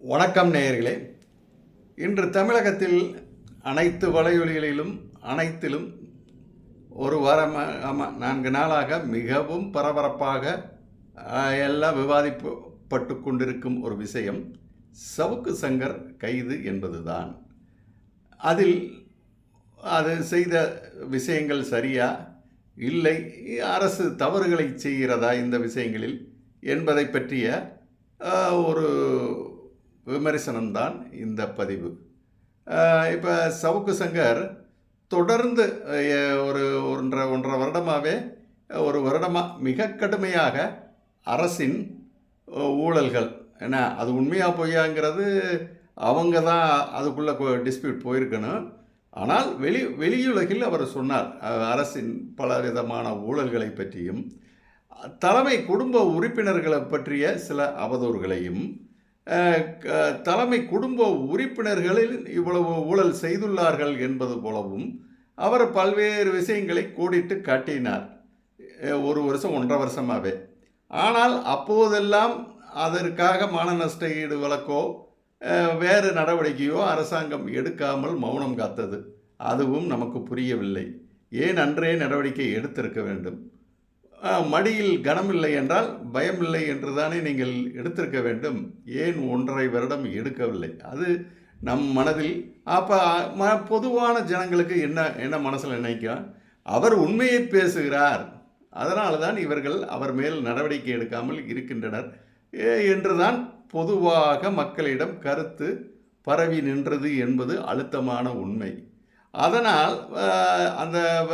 வணக்கம் நேயர்களே. இன்று தமிழகத்தில் அனைத்து வலையொலிகளிலும் அனைத்திலும் ஒரு வாரம் ஆமாம் நான்கு நாளாக மிகவும் பரபரப்பாக எல்லாம் விவாதிப்பட்டு கொண்டிருக்கும் ஒரு விஷயம் சவுக்கு சங்கர் கைது என்பதுதான். அதில் அது செய்த விஷயங்கள் சரியா? இல்லை. அரசு தவறுகளை செய்கிறதா இந்த விஷயங்களில் என்பதை பற்றிய ஒரு விமர்சனம்தான் இந்த பதிவு. இப்போ சவுக்கு சங்கர் தொடர்ந்து ஒரு ஒன்றரை ஒன்றரை வருடமாகவே ஒரு வருடமாக மிக கடுமையாக அரசின் ஊழல்கள். ஏன்னா அது உண்மையாக பொய்யாங்கிறது அவங்க தான் அதுக்குள்ளே டிஸ்பியூட் போயிருக்கணும். ஆனால் வெளி வெளியுலகில் அவர் சொன்னார் அரசின் பல விதமான ஊழல்களை பற்றியும் தலைமை குடும்ப உறுப்பினர்களை பற்றிய சில அவதூறுகளையும் தலைமை குடும்ப உறுப்பினர்களில் இவ்வளவு ஊழல் செய்துள்ளார்கள் என்பது போலவும் அவர் பல்வேறு விஷயங்களை கோடிட்டு காட்டினார். ஒரு வருஷம் ஒன்றரை வருஷமாகவே ஆனால் அப்போதெல்லாம் அதற்காக மான நஷ்ட ஈடு வழக்கோ வேறு நடவடிக்கையோ அரசாங்கம் எடுக்காமல் மௌனம் காத்தது. அதுவும் நமக்கு புரியவில்லை. ஏன் அன்றே நடவடிக்கை எடுத்திருக்க வேண்டும்? மடியில் கனமில்லை என்றால் பயமில்லை என்று தானே நீங்கள் எடுத்திருக்க வேண்டும். ஏன் ஒன்றரை வருடம் எடுக்கவில்லை? அது நம் மனதில் அப்போ ம பொதுவான ஜனங்களுக்கு என்ன என்ன மனசில் நினைக்கும் அவர் உண்மையை பேசுகிறார். அதனால தான் இவர்கள் அவர் மேல் நடவடிக்கை எடுக்காமல் இருக்கின்றனர். ஏ- என்றுதான் பொதுவாக மக்களிடம் கருத்து பரவி நின்றது என்பது அழுத்தமான உண்மை. அதனால் அந்த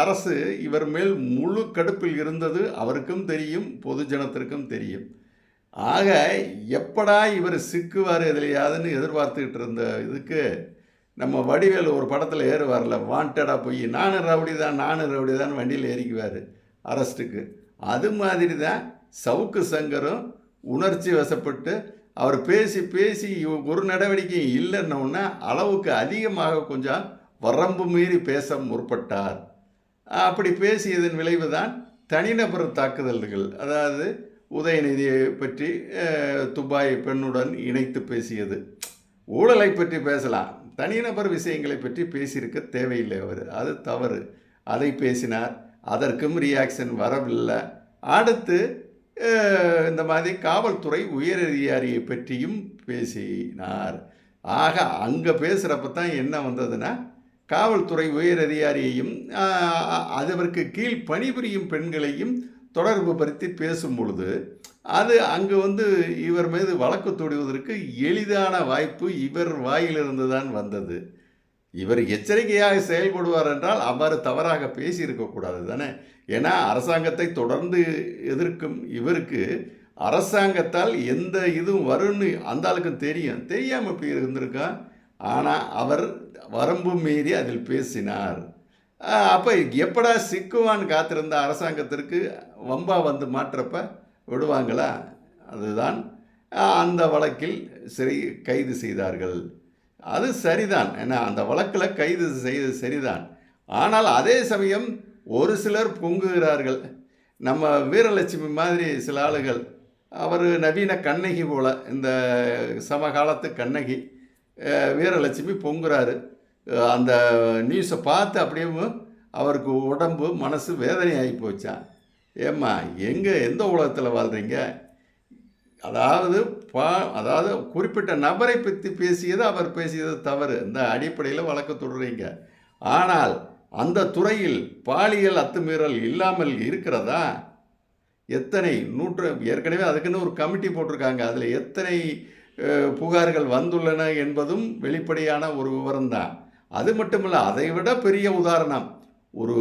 அரசு இவர் மேல் முழு கடுப்பில் இருந்தது அவருக்கும் தெரியும் பொதுஜனத்திற்கும் தெரியும். ஆக எப்படா இவர் சிக்குவார் எதுலையாதுன்னு எதிர்பார்த்துக்கிட்டு இருந்த இதுக்கு நம்ம வடிவேலு ஒரு படத்தில் ஏறுவார்ல வாண்டடாக போய் நானும் ரவுடி தான் நானும் ரவுடி தான் வண்டியில் ஏறிக்குவார் அரெஸ்ட்டுக்கு அது மாதிரி தான் சவுக்கு சங்கரும் உணர்ச்சி வசப்பட்டு அவர் பேசி பேசி ஒரு நடவடிக்கையும் இல்லைன்னொன்னே அளவுக்கு அதிகமாக கொஞ்சம் வரம்பு மீறி பேச முற்பட்டார். அப்படி பேசியதன் விளைவு தான் தனிநபர் தாக்குதல்கள். அதாவது உதயநிதியை பற்றி துபாய் பெண்ணுடன் இணைத்து பேசியது. ஊழலை பற்றி பேசலாம். தனிநபர் விஷயங்களை பற்றி பேசியிருக்க தேவையில்லை அவர். அது தவறு. அதை பேசினார். அதற்கும் ரியாக்ஷன் வரவில்லை. அடுத்து இந்த மாதிரி காவல்துறை உயர் அதிகாரியை பற்றியும் பேசினார். ஆக அங்கே பேசுகிறப்ப தான் என்ன வந்ததுன்னா காவல்துறை உயர் அதிகாரியையும் அதற்கு கீழ் பணிபுரியும் பெண்களையும் தொடர்பு படுத்தி பேசும் பொழுது அது அங்கு வந்து இவர் மீது வழக்கு தொடுவதற்கு எளிதான வாய்ப்பு இவர் வாயிலிருந்து தான் வந்தது. இவர் எச்சரிக்கையாக செயல்படுவார் என்றால் அவ்வாறு தவறாக பேசியிருக்கக்கூடாது தானே? ஏன்னா அரசாங்கத்தை தொடர்ந்து எதிர்க்கும் இவருக்கு அரசாங்கத்தால் எந்த இதுவும் வரும்னு அந்த ஆளுக்கும் தெரியும். தெரியாமல் போய் இருந்திருக்கான் ஆனால் அவர் வரம்பு மீறி அதில் பேசினார். அப்போ எப்படா சிக்குவான்னு காத்திருந்த அரசாங்கத்திற்கு வம்பா வந்து மாற்றப்ப விடுவாங்களா? அதுதான் அந்த வழக்கில் சிறை கைது செய்தார்கள். அது சரிதான். ஏன்னா அந்த வழக்கில் கைது செய்தது சரிதான். ஆனால் அதே சமயம் ஒரு சிலர் பொங்குகிறார்கள். நம்ம வீரலட்சுமி மாதிரி சில ஆளுகள். அவர் நவீன கண்ணகி போல இந்த சமகாலத்து கண்ணகி. வீரலட்சுமி பொங்குறாரு. அந்த நியூஸை பார்த்து அப்படியே அவருக்கு உடம்பு மனசு வேதனை போச்சான் ஏம்மா எங்கே எந்த உலகத்தில் வாழ்கிறீங்க அதாவது பா அதாவது குறிப்பிட்ட நபரை பற்றி பேசியது அவர் பேசியது தவறு. இந்த அடிப்படையில் வழக்கு தொடர்றீங்க ஆனால் அந்த துறையில் பாலியல் அத்துமீறல் இல்லாமல் இருக்கிறதா? எத்தனை நூற்று ஏற்கனவே அதுக்குன்னு ஒரு கமிட்டி போட்டிருக்காங்க. அதில் எத்தனை புகார்கள் வந்துள்ளன என்பதும் வெளிப்படையான ஒரு விவரம்தான். அது மட்டுமல்ல அதை விட பெரிய உதாரணம் ஒரு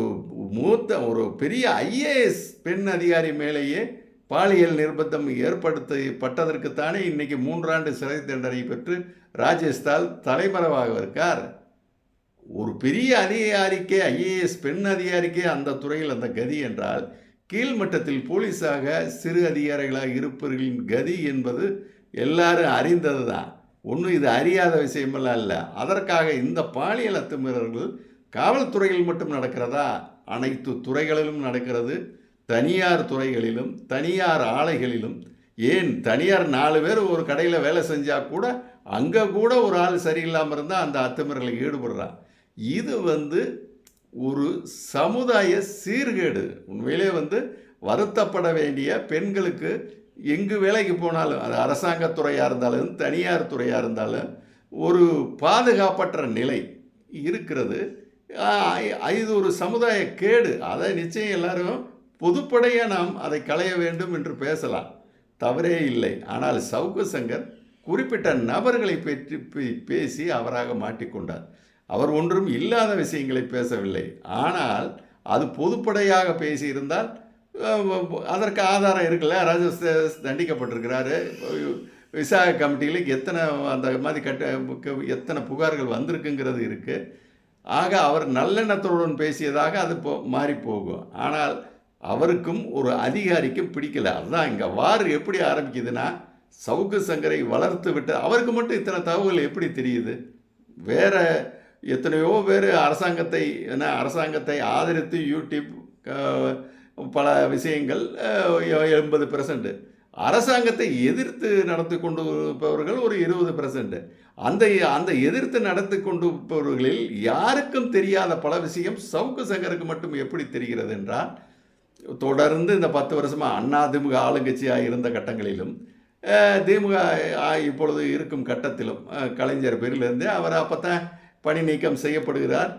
மூத்த ஒரு பெரிய ஐஏஎஸ் பெண் அதிகாரி மேலேயே பாலியல் நிர்பந்தம் ஏற்படுத்தப்பட்டதற்குத்தானே இன்றைக்கி மூன்றாண்டு சிறை தண்டனை பெற்று ராஜஸ்தால் தலைமறைவாக இருக்கார். ஒரு பெரிய அதிகாரிக்கே ஐஏஎஸ் பெண் அதிகாரிக்கே அந்த துறையில் அந்த கதி என்றால் கீழ்மட்டத்தில் போலீஸாக சிறு அதிகாரிகளாக இருப்பவர்களின் கதி என்பது எல்லாரும் அறிந்தது தான் ஒன்றும் இது அறியாத விஷயமெல்லாம் இல்லை. அதற்காக இந்த பாலியல் அத்துமீறல்கள் காவல்துறையில் மட்டும் நடக்கிறதா? அனைத்து துறைகளிலும் நடக்கிறது. தனியார் துறைகளிலும் தனியார் ஆலைகளிலும். ஏன் தனியார் நாலு பேர் ஒரு கடையில் வேலை செஞ்சால் கூட அங்கே கூட ஒரு ஆள் சரியில்லாமல் இருந்தால் அந்த அத்துமீறலில் ஈடுபடுறான் இது வந்து ஒரு சமுதாய சீர்கேடு. உண்மையிலே வந்து வருத்தப்பட வேண்டிய பெண்களுக்கு எங்கு வேலைக்கு போனாலும் அது அரசாங்கத்துறையாக இருந்தாலும் தனியார் துறையாக இருந்தாலும் ஒரு பாதுகாப்பற்ற நிலை இருக்கிறது. இது ஒரு சமுதாய கேடு. அதை நிச்சயம் எல்லாரும் பொதுப்படையாக நாம் அதை களைய வேண்டும் என்று பேசலாம். தவறே இல்லை. ஆனால் சவுக்கு சங்கர் குறிப்பிட்ட நபர்களை பற்றி பே- பேசி அவராக மாட்டிக்கொண்டார். அவர் ஒன்றும் இல்லாத விஷயங்களை பேசவில்லை. ஆனால் அது பொதுப்படையாக பேசியிருந்தால் அதற்கு ஆதாரம் இருக்குல்ல? ராஜேஷ் தண்டிக்கப்பட்டிருக்கிறாரு. விசாக கமிட்டியில் எத்தனை அந்த மாதிரி கட்ட எத்தனை புகார்கள் வந்திருக்குங்கிறது இருக்குது ஆக அவர் நல்லெண்ணத்துடன் பேசியதாக அது போ மாறி போகும். ஆனால் அவருக்கும் ஒரு அதிகாரிக்கும் பிடிக்கல. அதுதான் இங்கே வார் எப்படி ஆரம்பிக்குதுன்னா சவுக்கு சங்கரை வளர்த்து விட்டு அவருக்கு மட்டும் இத்தனை தகவல் எப்படி தெரியுது? வேற எத்தனையோ பேர் அரசாங்கத்தை என்ன அரசாங்கத்தை ஆதரித்து யூடியூப் பல விஷயங்கள் எண்பது பெர்சன்ட் அரசாங்கத்தை எதிர்த்து நடத்தி கொண்டு இருப்பவர்கள் ஒரு இருபது பெர்சன்ட் அந்த அந்த எதிர்த்து நடத்தி கொண்டு இருப்பவர்களில் யாருக்கும் தெரியாத பல விஷயம் சவுக்கு சங்கருக்கு மட்டும் எப்படி தெரிகிறது என்றால் தொடர்ந்து இந்த பத்து வருஷமாக அண்ணா திமுக ஆளுங்கட்சியாக இருந்த கட்டங்களிலும் திமுக இப்பொழுது இருக்கும் கட்டத்திலும் கலைஞர் பேரிலிருந்தே அவர் அப்போ தான் பணி நீக்கம் செய்யப்படுகிறார்.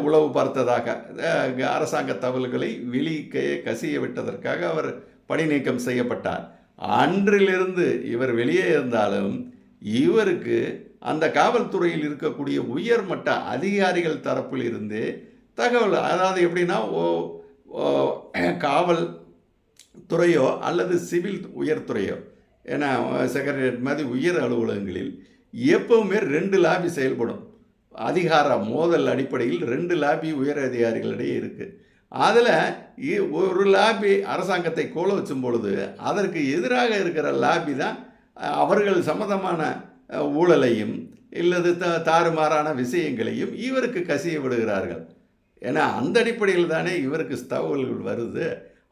உளவு பார்த்ததாக அரசாங்க தகவல்களை வெளியே கசிய விட்டதற்காக அவர் பணி நீக்கம் செய்யப்பட்டார். அன்றிலிருந்து இவர் வெளியே இருந்தாலும் இவருக்கு அந்த காவல்துறையில் இருக்கக்கூடிய உயர்மட்ட அதிகாரிகள் தரப்பில் இருந்து தகவல் அதாவது எப்படின்னா ஓ ஓ, காவல் துறையோ அல்லது சிவில் உயர்துறையோ ஏன்னா செக்ரட்டரியேட் மாதிரி உயர் அலுவலகங்களில் எப்பவுமே ரெண்டு லாபி செயல்படும். அதிகார மோதல் அடிப்படையில் ரெண்டு லாபி உயர் அதிகாரிகளிடையே இருக்குது அதில் ஒரு லாபி அரசாங்கத்தை கோல வச்சும் பொழுது அதற்கு எதிராக இருக்கிற லாபி தான் அவர்கள் சம்மந்தமான ஊழலையும் இல்லது த தாறுமாறான விஷயங்களையும் இவருக்கு கசிய விடுகிறார்கள். ஏன்னா அந்த அடிப்படையில் தானே இவருக்கு தகவல்கள் வருது.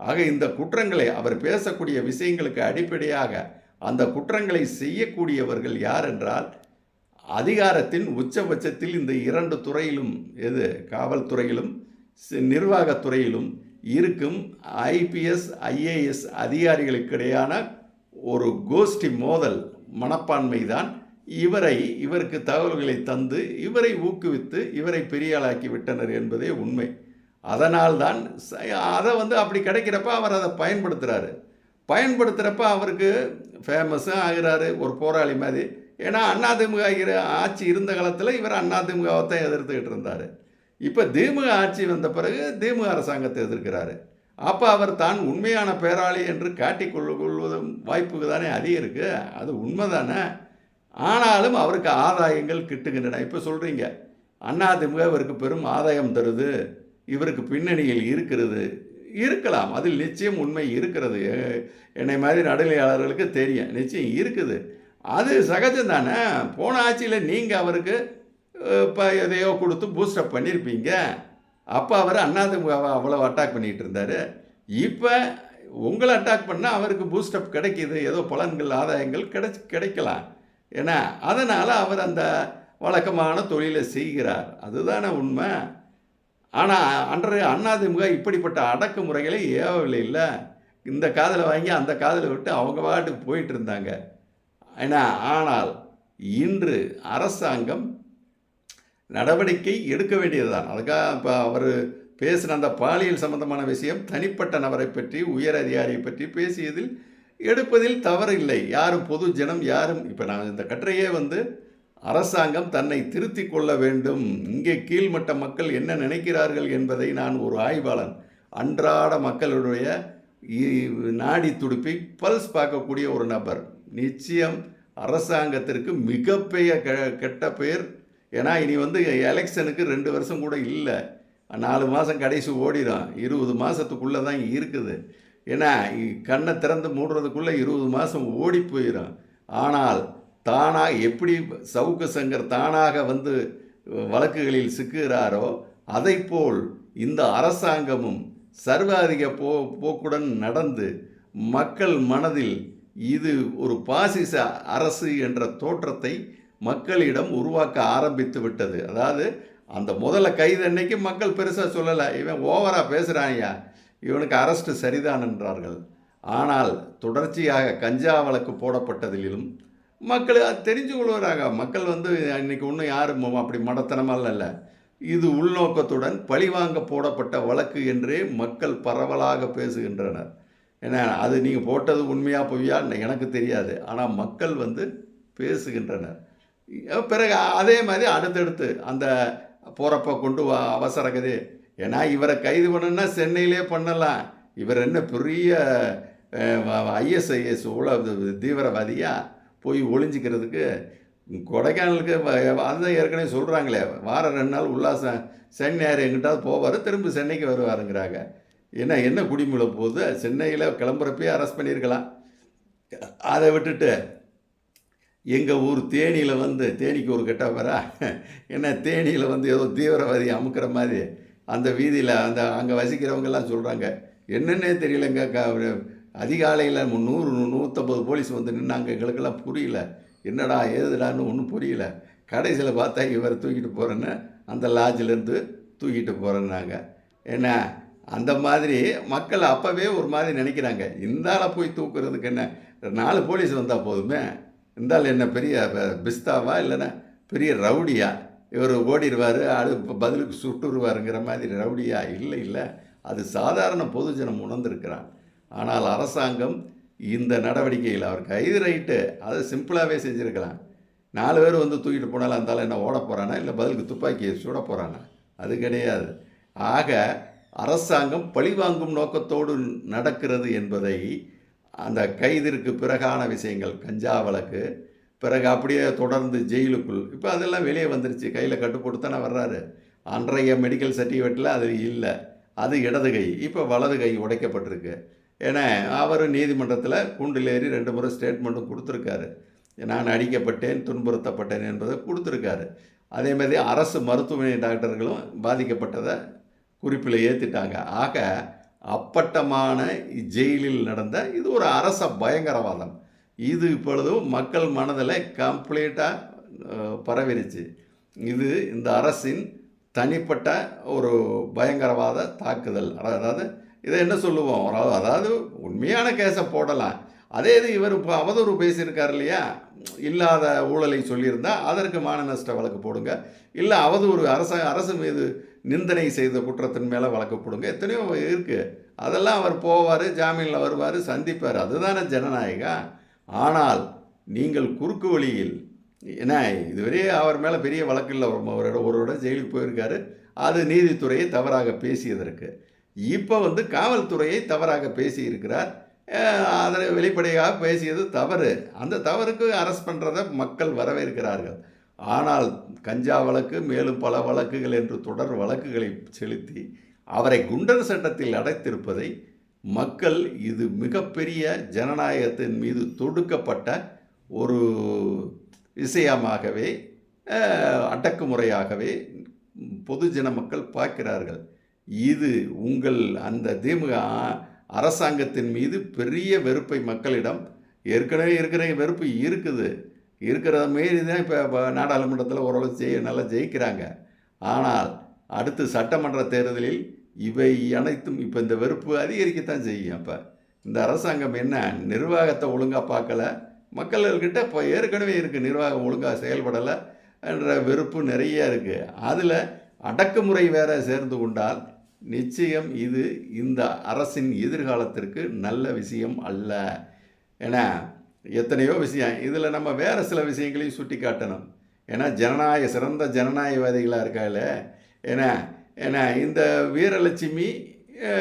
ஆக இந்த குற்றங்களை அவர் பேசக்கூடிய விஷயங்களுக்கு அடிப்படையாக அந்த குற்றங்களை செய்யக்கூடியவர்கள் யார் என்றால் அதிகாரத்தின் உச்சபட்சத்தில் இந்த இரண்டு துறையிலும் எது? காவல்துறையிலும் நிர்வாகத்துறையிலும் இருக்கும் ஐபிஎஸ் ஐஏஎஸ் அதிகாரிகளுக்கிடையான ஒரு கோஷ்டி மோதல் மனப்பான்மை தான். இவரை இவருக்கு தகவல்களை தந்து இவரை ஊக்குவித்து இவரை பெரியாளாக்கி விட்டனர் என்பதே உண்மை. அதனால்தான் ச- அதை வந்து அப்படி கிடைக்கிறப்ப அவர் அதை பயன்படுத்துகிறாரு பயன்படுத்துகிறப்ப அவருக்கு ஃபேமஸும் ஆகிறாரு ஒரு போராளி மாதிரி. ஏன்னா அதிமுக ஆட்சி இருந்த காலத்தில் இவர் அதிமுகவை தான் எதிர்த்துக்கிட்டு இருந்தார். இப்போ திமுக ஆட்சி வந்த பிறகு திமுக அரசாங்கத்தை எதிர்க்கிறாரு. அப்போ அவர் தான் உண்மையான பேராளி என்று காட்டிக்கொள்ள கொள்வதும் வாய்ப்பு தானே அதிகம் இருக்குது அது உண்மை தானே ஆனாலும் அவருக்கு ஆதாயங்கள் கிட்டுகின்றன. இப்போ சொல்கிறீங்க அதிமுக இவருக்கு பெரும் ஆதாயம் தருது. இவருக்கு பின்னணியில் இருக்கிறது. இருக்கலாம் அதில் நிச்சயம் உண்மை இருக்கிறது. என்னை மாதிரி நடுநிலையாளர்களுக்கு தெரியும். நிச்சயம் இருக்குது. அது சகஜம் தானே போன ஆட்சியில் நீங்கள் அவருக்கு இப்போ எதையோ கொடுத்து பூஸ்டப் பண்ணியிருப்பீங்க அப்போ அவர் அண்ணாதிமுகவை அவ்வளோ அட்டாக் பண்ணிகிட்டு இருந்தார். இப்போ உங்களை அட்டாக் பண்ணால் அவருக்கு பூஸ்டப் கிடைக்கிது. ஏதோ பலன்கள் ஆதாயங்கள் கிடைச்சி கிடைக்கலாம். ஏன்னா அதனால் அவர் அந்த வழக்கமான தொழிலை செய்கிறார். அதுதானே உண்மை. ஆனால் அன்றைய அண்ணாதிமுக இப்படிப்பட்ட அடக்குமுறைகளை ஏவவில்லை இல்லை. இந்த காதில் வாங்கி அந்த காதில் விட்டு அவங்க பாட்டுக்கு போயிட்டு இருந்தாங்க. ஏன்னா ஆனால் இன்று அரசாங்கம் நடவடிக்கை எடுக்க வேண்டியதுதான். அதுக்காக இப்போ அவர் பேசின அந்த பாலியல் சம்பந்தமான விஷயம் தனிப்பட்ட நபரை பற்றி உயர் அதிகாரியை பற்றி பேசியதில் எடுப்பதில் தவறு இல்லை. யாரும் பொது ஜனம் யாரும் இப்போ நான் இந்த கட்டுரையே வந்து அரசாங்கம் தன்னை திருத்திக் கொள்ள வேண்டும். இங்கே கீழ்மட்ட மக்கள் என்ன நினைக்கிறார்கள் என்பதை நான் ஒரு ஆய்வாளன் அன்றாட மக்களுடைய நாடி துடிப்பை பல்ஸ் பார்க்கக்கூடிய ஒரு நபர். நிச்சயம் அரசாங்கத்திற்கு மிகப்பெரிய கெ கெட்ட பெயர். ஏன்னா இனி வந்து எலெக்ஷனுக்கு ரெண்டு வருஷம் கூட இல்லை. நாலு மாதம் கடைசி ஓடிடும் இருபது மாதத்துக்குள்ளே தான் இருக்குது. ஏன்னா கண்ணை திறந்து மூடுறதுக்குள்ளே இருபது மாதம் ஓடி போயிடும் ஆனால் தானாக எப்படி சவுக்கு சங்கர் தானாக வந்து வழக்குகளில் சிக்குகிறாரோ அதைப்போல் இந்த அரசாங்கமும் சர்வாதிக போ போக்குடன் நடந்து மக்கள் மனதில் இது ஒரு பாசிச அரசு என்ற தோற்றத்தை மக்களிடம் உருவாக்க ஆரம்பித்து விட்டது. அதாவது அந்த முதல்ல கைது அன்னைக்கு மக்கள் பெருசாக சொல்லலை. இவன் ஓவராக பேசுகிறான்யா இவனுக்கு அரஸ்ட்டு சரிதான் என்றார்கள். ஆனால் தொடர்ச்சியாக கஞ்சா வழக்கு போடப்பட்டதிலும் மக்கள் தெரிஞ்சு கொள்வராக மக்கள் வந்து இன்னைக்கு ஒன்றும் யாரும் அப்படி மடத்தனமெல்லாம் இல்லை இது உள்நோக்கத்துடன் பழிவாங்க போடப்பட்ட வழக்கு என்றே மக்கள் பரவலாக பேசுகின்றனர். ஏன்னா அது நீங்கள் போட்டது உண்மையாக பொய்யா? எனக்கு தெரியாது. ஆனால் மக்கள் வந்து பேசுகின்றனர். பிறகு அதே மாதிரி அடுத்தடுத்து அந்த போகிறப்ப கொண்டு வா அவசர கதை. ஏன்னா இவரை கைது பண்ணுன்னா சென்னையிலே பண்ணலாம். இவர் என்ன பெரிய ஐஎஸ்ஐஎஸ் உள்ள தீவிரவாதியாக போய் ஒளிஞ்சிக்கிறதுக்கு கொடைக்கானலுக்கு அதுதான் ஏற்கனவே சொல்கிறாங்களே வாரம் ரெண்டு நாள் உல்லாசம் சனி ஞாயிறு எங்கிட்டாவது போவார் திரும்ப சென்னைக்கு வருவாருங்கிறாங்க. ஏன்னா என்ன குடிமுளை போகுது? சென்னையில் கிளம்புறப்பே அரெஸ்ட் பண்ணியிருக்கலாம். அதை விட்டுட்டு எங்கள் ஊர் தேனியில் வந்து தேனிக்கு ஒரு கெட்ட வரா என்ன தேனியில் வந்து ஏதோ தீவிரவாதி அமுக்கிற மாதிரி அந்த வீதியில் அந்த அங்கே வசிக்கிறவங்கெல்லாம் சொல்கிறாங்க என்னென்னே தெரியலங்க க அதிகாலையில் நூறு நூற்றம்பது போலீஸ் வந்து நின்னாங்க. எங்களுக்கெல்லாம் புரியல. என்னடா ஏதுடான்னு ஒன்றும் புரியல. கடைசியில் பார்த்தா இவரை தூக்கிட்டு போகிறேன்னு அந்த லாட்ஜிலேருந்து தூக்கிட்டு போகிறேன்னாங்க என்ன அந்த மாதிரி மக்கள் அப்போவே ஒரு மாதிரி நினைக்கிறாங்க. இந்தால போய் தூக்குறதுக்கு என்ன? நாலு போலீஸ் வந்தால் போதுமே. இந்தால் என்ன பெரிய பிஸ்தாவா இல்லைன்னா பெரிய ரவுடியா? இவர் ஓடிடுவார் அது பதிலுக்கு சுட்டுருவாருங்கிற மாதிரி ரவுடியா? இல்லை இல்லை. அது சாதாரண பொதுஜனம் உணர்ந்திருக்கிறான். ஆனால் அரசாங்கம் இந்த நடவடிக்கையில் அவர் கைது ரைட்டு. அதை சிம்பிளாகவே செஞ்சுருக்கலாம். நாலு பேர் வந்து தூக்கிட்டு போனாலும் இருந்தாலும் என்ன ஓட போகிறானா இல்லை பதிலுக்கு துப்பாக்கியை சுட போகிறானா அது கிடையாது. ஆக அரசாங்கம் பழிவாங்கும் நோக்கத்தோடு நடக்கிறது என்பதை அந்த கைதிற்கு பிறகான விஷயங்கள் கஞ்சா வழக்கு பிறகு அப்படியே தொடர்ந்து ஜெயிலுக்குள் இப்போ அதெல்லாம் வெளியே வந்துருச்சு. கையில் கட்டுப்போட்டு தானே வர்றாரு. அன்றைய மெடிக்கல் சர்டிஃபிகேட்டில் அது இல்லை. அது இடது கை. இப்போ வலது கை உடைக்கப்பட்டிருக்கு. ஏன்னா அவர் நீதிமன்றத்தில் கூண்டில் ஏறி ரெண்டு முறை ஸ்டேட்மெண்ட்டும் கொடுத்துருக்காரு. நான் அடிக்கப்பட்டேன் துன்புறுத்தப்பட்டேன் என்பதை கொடுத்துருக்காரு. அதே மாதிரி அரசு மருத்துவமனை டாக்டர்களும் பாதிக்கப்பட்டதை குறிப்பில் ஏற்றிட்டாங்க ஆக அப்பட்டமான ஜெயிலில் நடந்த இது ஒரு அரச பயங்கரவாதம். இது இப்பொழுதும் மக்கள் மனதில் கம்ப்ளீட்டாக பரவிருச்சு. இது இந்த அரசின் தனிப்பட்ட ஒரு பயங்கரவாத தாக்குதல். அதாவது இதை என்ன சொல்லுவோம்? அதாவது உண்மையான கேஸை போடலாம். அதே இது இவர் இப்போ அவதூறு பேசியிருக்கார் இல்லையா? இல்லாத ஊழலை சொல்லியிருந்தால் அதற்கு மான நஷ்ட வழக்கு போடுங்க. இல்லை அவதூறு அரச அரசு மீது நிந்தனை செய்த குற்றத்தின் மேலே வழக்கு போடுங்க. எத்தனையோ இருக்குது அதெல்லாம் அவர் போவார் ஜாமீனில் வருவார் சந்திப்பார். அதுதானே ஜனநாயகா? ஆனால் நீங்கள் குறுக்கு வழியில் ஏன்னா இதுவரையே அவர் மேலே பெரிய வழக்கு இல்லை. ஒரு ஒரு இடம் ஜெயிலுக்கு போயிருக்காரு. அது நீதித்துறையை தவறாக பேசியதற்கு. இப்போ வந்து காவல்துறையை தவறாக பேசியிருக்கிறார். அதை வெளிப்படையாக பேசியது தவறு. அந்த தவறுக்கு அரெஸ்ட் பண்ணுறதை மக்கள் வரவேற்கிறார்கள். ஆனால் கஞ்சா வழக்கு மேலும் பல வழக்குகள் என்று தொடர் வழக்குகளை செலுத்தி அவரை குண்டர் சட்டத்தில் அடைத்திருப்பதை மக்கள் இது மிகப்பெரிய ஜனநாயகத்தின் மீது தொடுக்கப்பட்ட ஒரு விஷயமாகவே அடக்குமுறையாகவே பொதுஜன மக்கள் பார்க்கிறார்கள். இது உங்கள் அந்த திமுக அரசாங்கத்தின் மீது பெரிய வெறுப்பை மக்களிடம் ஏற்கனவே இருக்கிற வெறுப்பு இருக்குது. இருக்கிறத மாரி தான் இப்போ நாடாளுமன்றத்தில் ஓரளவு ஜெய நல்லா ஜெயிக்கிறாங்க. ஆனால் அடுத்து சட்டமன்ற தேர்தலில் இவை அனைத்தும் இப்போ இந்த வெறுப்பு அதிகரிக்கத்தான் செய்யும் அப்போ. இந்த அரசாங்கம் என்ன நிர்வாகத்தை ஒழுங்காக பார்க்கல? மக்கள்கிட்ட இப்போ ஏற்கனவே இருக்குது நிர்வாகம் ஒழுங்காக செயல்படலை என்ற வெறுப்பு நிறைய இருக்குது அதில் அடக்குமுறை வேற சேர்ந்து கொண்டால் நிச்சயம் இது இந்த அரசின் எதிர்காலத்திற்கு நல்ல விஷயம் அல்ல. ஏன்னா எத்தனையோ விஷயம். இதில் நம்ம வேறு சில விஷயங்களையும் சுட்டி காட்டணும் ஏன்னா ஜனநாயக சிறந்த ஜனநாயகவாதிகளாக இருக்கால ஏன்னா ஏன்னா இந்த வீரலட்சுமி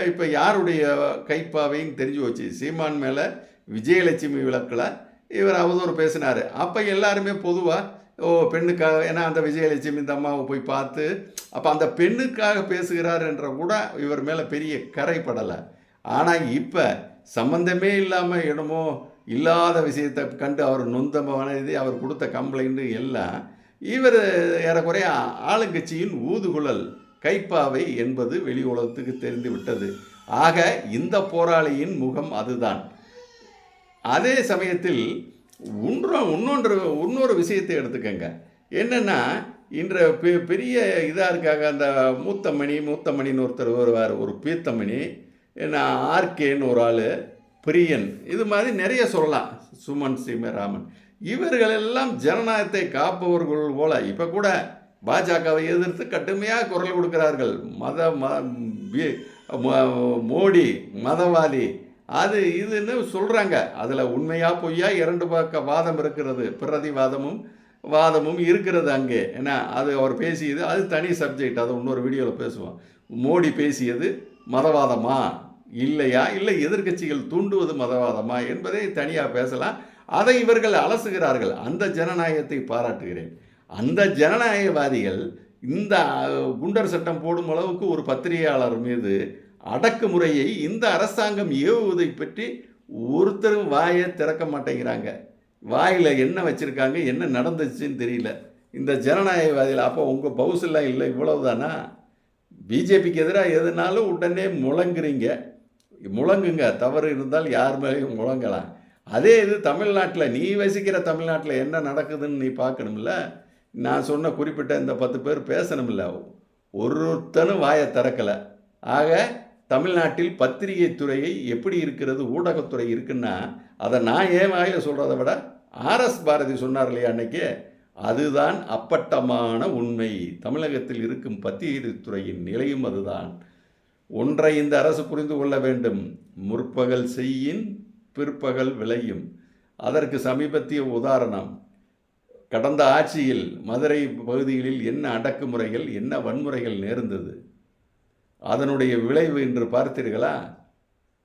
இப்போ யாருடைய கைப்பாவையும் தெரிஞ்சு வச்சு சீமான் மேலே விஜயலட்சுமி விளக்கில் இவர் அவதூறு பேசினார். அப்போ எல்லாருமே பொதுவாக ஓ பெண்ணுக்காக ஏன்னா அந்த விஜயலட்சுமி இந்த அம்மாவை போய் பார்த்து அப்போ அந்த பெண்ணுக்காக பேசுகிறார் என்ற கூட இவர் மேலே பெரிய கரைப்படலை ஆனால் இப்போ சம்மந்தமே இல்லாமல் என்னமோ இல்லாத விஷயத்தை கண்டு அவர் நொந்த மனதி அவர் கொடுத்த கம்ப்ளைண்ட்டு எல்லாம் இவர் ஏறக்குறைய ஆளுங்கட்சியின் ஊதுகுழல் கைப்பாவை என்பது வெளி உலகத்துக்கு தெரிந்து விட்டது. ஆக இந்த போராளியின் முகம் அதுதான். அதே சமயத்தில் ஒன்று இன்னொன்று இன்னொரு விஷயத்தை எடுத்துக்கங்க. என்னென்னா இன்ற பெ பெரிய இதாக இருக்காங்க அந்த மூத்தமணி மூத்தமணின்னு ஒருத்தர் வருவார் ஒரு பீத்தமணி என்ன ஆர்கேன்னு ஒரு ஆள் பிரியன் இது மாதிரி நிறைய சொல்லலாம் சுமன் சீமராமன் இவர்களெல்லாம் ஜனநாயகத்தை காப்பவர்கள் போல இப்போ கூட பாஜகவை எதிர்த்து கடுமையாக குரல் கொடுக்கிறார்கள். மத ம- மோடி மதவாதி அது இதுன்னு சொல்கிறாங்க அதில் உண்மையாக பொய்யா இரண்டு பக்க வாதம் இருக்கிறது. பிரதிவாதமும் வாதமும் இருக்கிறது அங்கே. ஏன்னா அது அவர் பேசியது அது தனி சப்ஜெக்ட் அதை இன்னொரு வீடியோவில் பேசுவோம். மோடி பேசியது மதவாதமா? இல்லையா? இல்லை எதிர்க்கட்சிகள் தூண்டுவது மதவாதமா என்பதை தனியாக பேசலாம். அதை இவர்கள் அலசுகிறார்கள். அந்த ஜனநாயகத்தை பாராட்டுகிறேன். அந்த ஜனநாயகவாதிகள் இந்த குண்டர் சட்டம் போடும் அளவுக்கு ஒரு பத்திரிகையாளர் மீது அடக்குமுறையை இந்த அரசாங்கம் ஏவுவதை பற்றி ஒருத்தரும் வாயை திறக்க மாட்டேங்கிறாங்க. வாயில் என்ன வச்சுருக்காங்க என்ன நடந்துச்சுன்னு தெரியல. இந்த ஜனநாயகவாதிகள் அப்போ உங்கள் பவுசெல்லாம் இல்லை இவ்வளவுதானா? பிஜேபிக்கு எதிராக எதுனாலும் உடனே முழங்குறீங்க. முழங்குங்க தவறு இருந்தால் யார் மேலேயும் முழங்கலாம். அதே இது தமிழ்நாட்டில் நீ வசிக்கிற தமிழ்நாட்டில் என்ன நடக்குதுன்னு நீ பார்க்கணும்ல? நான் சொன்ன குறிப்பிட்ட இந்த பத்து பேர் பேசணும்ல. ஒருத்தனும் வாயை திறக்கலை. ஆக தமிழ்நாட்டில் பத்திரிகை துறையை எப்படி இருக்கிறது ஊடகத்துறை இருக்குன்னா அதை நான் ஏன் வாயில் சொல்கிறத விட ஆர்எஸ் பாரதி சொன்னார் இல்லையா அன்னைக்கு அதுதான் அப்பட்டமான உண்மை. தமிழகத்தில் இருக்கும் பத்திரிகை துறையின் நிலையும் அதுதான். ஒன்றை இந்த அரசு புரிந்து கொள்ள வேண்டும். முற்பகல் செய்யின் பிற்பகல் விளையும். அதற்கு சமீபத்திய உதாரணம். கடந்த ஆட்சியில் மதுரை பகுதிகளில் என்ன அடக்குமுறைகள் என்ன வன்முறைகள் நேர்ந்தது? அதனுடைய விளைவு என்று பார்த்தீர்களா?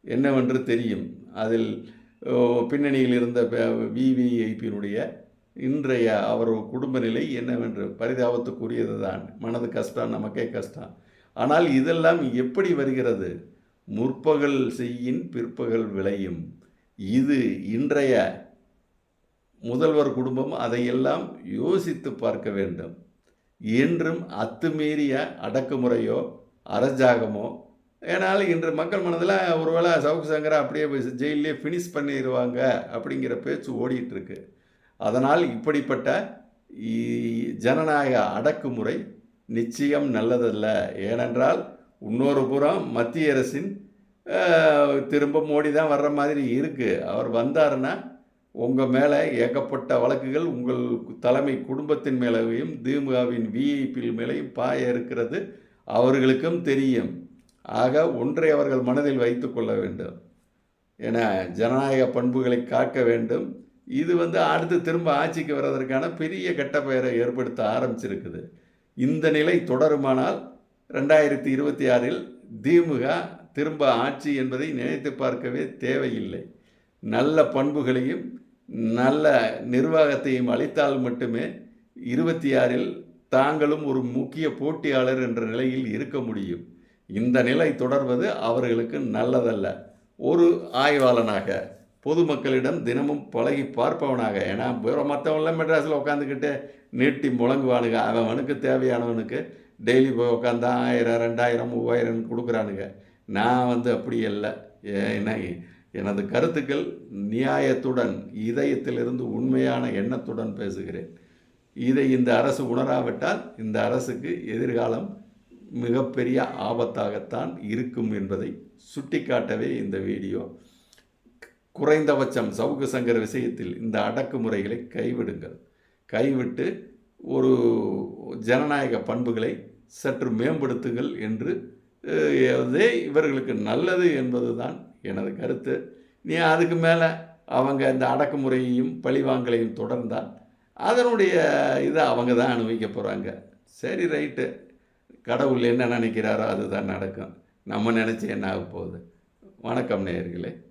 என்னவென்று தெரியும். அதில் பின்னணியில் இருந்த விவிஐபியினுடைய இன்றைய அவர் குடும்ப நிலை என்னவென்று பரிதாபத்துக்குரியது தான் மனது கஷ்டம் நமக்கே கஷ்டம். ஆனால் இதெல்லாம் எப்படி வருகிறது? முற்பகல் செய்யின் பிற்பகல் விளையும். இது இன்றைய முதல்வர் குடும்பம் அதையெல்லாம் யோசித்து பார்க்க வேண்டும். என்றும் அத்துமீறிய அடக்குமுறையோ அரஜாகமோ ஏனால் இன்று மக்கள் மனதில் ஒருவேளை சவுக்கு சங்கரை அப்படியே போய் ஜெயிலே ஃபினிஷ் பண்ணிடுவாங்க அப்படிங்கிற பேச்சு ஓடிட்டுருக்கு அதனால் இப்படிப்பட்ட ஜனநாயக அடக்குமுறை நிச்சயம் நல்லதல்ல. ஏனென்றால் இன்னொரு புறம் மத்திய அரசின் திரும்ப மோடி தான் வர்ற மாதிரி இருக்குது அவர் வந்தாருன்னா உங்கள் மேலே ஏகப்பட்ட வழக்குகள் உங்கள் தலைமை குடும்பத்தின் மேலேயும் திமுகவின் விஐபியில் மேலேயும் பாய இருக்கிறது. அவர்களுக்கும் தெரியும். ஆக ஒன்றை அவர்கள் மனதில் வைத்து கொள்ள வேண்டும். என ஜனநாயக பண்புகளை காக்க வேண்டும். இது வந்து அடுத்து திரும்ப ஆட்சிக்கு வர்றதற்கான பெரிய கெட்ட பெயரை ஏற்படுத்த ஆரம்பிச்சிருக்குது. இந்த நிலை தொடருமானால் ரெண்டாயிரத்தி இருபத்தி ஆறில் திமுக திரும்ப ஆட்சி என்பதை நினைத்து பார்க்கவே தேவையில்லை. நல்ல பண்புகளையும் நல்ல நிர்வாகத்தையும் அளித்தால் மட்டுமே இருபத்தி ஆறில் தாங்களும் ஒரு முக்கிய போட்டியாளர் என்ற நிலையில் இருக்க முடியும். இந்த நிலை தொடர்வது அவர்களுக்கு நல்லதல்ல. ஒரு ஆய்வாளனாக பொதுமக்களிடம் தினமும் பழகி பார்ப்பவனாக ஏன்னா மற்றவங்களாம் மெட்ராஸில் உட்காந்துக்கிட்டு நீட்டி முழங்குவானுங்க. அவனுக்கு தேவையானவனுக்கு டெய்லி போய் உட்காந்தா ஆயிரம் ரெண்டாயிரம் மூவாயிரம் கொடுக்குறானுங்க. நான் வந்து அப்படி இல்லை ஏன்னா எனது கருத்துக்கள் நியாயத்துடன் இதயத்திலிருந்து உண்மையான எண்ணத்துடன் பேசுகிறேன். இதை இந்த அரசு உணராவிட்டால் இந்த அரசுக்கு எதிர்காலம் மிகப்பெரிய ஆபத்தாகத்தான் இருக்கும் என்பதை சுட்டிக்காட்டவே இந்த வீடியோ. குறைந்தபட்சம் சவுக்கு சங்கர் விஷயத்தில் இந்த அடக்குமுறைகளை கைவிடுங்கள். கைவிட்டு ஒரு ஜனநாயக பண்புகளை சற்று மேம்படுத்துங்கள் என்று அதே இவர்களுக்கு நல்லது என்பதுதான் எனது கருத்து. நீ அதுக்கு மேலே அவங்க இந்த அடக்குமுறையையும் பழிவாங்கலையும் தொடர்ந்தால் அதனுடைய இதை அவங்க தான் அனுபவிக்க போகிறாங்க சரி ரைட்டு. கடவுள் என்ன நினைக்கிறாரோ அதுதான் நடக்கும். நம்ம நினச்சி என்ன ஆக போகுது? வணக்கம் நேயர்களே.